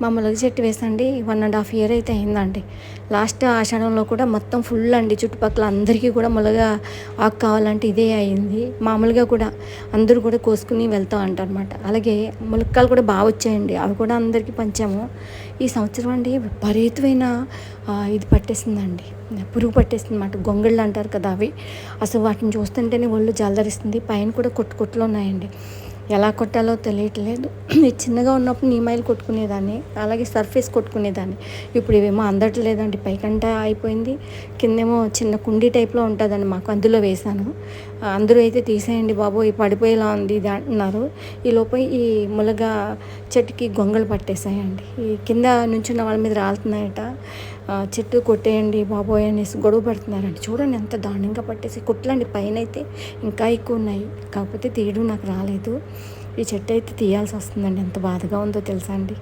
మా ములగ చెట్టు వేసండి వన్ అండ్ హాఫ్ ఇయర్ అయితే అయిందండి. లాస్ట్ ఆషాఢంలో కూడా మొత్తం ఫుల్ అండి చుట్టుపక్కల అందరికీ కూడా మొలగ ఆకు కావాలంటే ఇదే అయింది. మామూలుగా కూడా అందరూ కూడా కోసుకుని వెళ్తూ అంటారనమాట అలాగే ములక్కాలు కూడా బాగా వచ్చాయండి అవి కూడా అందరికీ పంచాము. ఈ సంవత్సరం అండి విపరీతమైన ఇది పట్టేసిందండి. పురుగు పట్టేసింది అనమాట గొంగళ్ళు అంటారు కదా అవి. అసలు వాటిని చూస్తుంటేనే ఒళ్ళు జలదరిస్తుంది పైన కూడా కొట్టు కొట్టులు ఉన్నాయండి. ఎలా కొట్టాలో తెలియట్లేదు. ఇది చిన్నగా ఉన్నప్పుడు నీమాయిలు కొట్టుకునేదాన్ని అలాగే సర్ఫేస్ కొట్టుకునేదాన్ని. ఇప్పుడు ఇవేమో అందట్లేదండి పైకంట అయిపోయింది. కిందేమో చిన్న కుండీ టైప్లో ఉంటుందండి మాకు అందులో వేశాను. అందరూ అయితే తీసేయండి బాబు ఈ పడిపోయేలా ఉంది ఇది అంటున్నారు. ఈ లోపల ఈ ములగ చెట్టుకి గొంగలు పట్టేసాయండి ఈ కింద నుంచున్న వాళ్ళ మీద రాలుతున్నాయట. చెట్టు కొట్టేయండి బాబోయ్ అనేసి గొడవ పడుతున్నారండి. చూడండి ఎంత దారుణంగా పట్టేసి కుట్లండి పైన అయితే ఇంకా ఎక్కువ ఉన్నాయి. కాకపోతే తీయడం నాకు రాలేదు. ఈ చెట్టు అయితే తీయాల్సి వస్తుందండి. ఎంత బాధగా ఉందో తెలుసా అండి.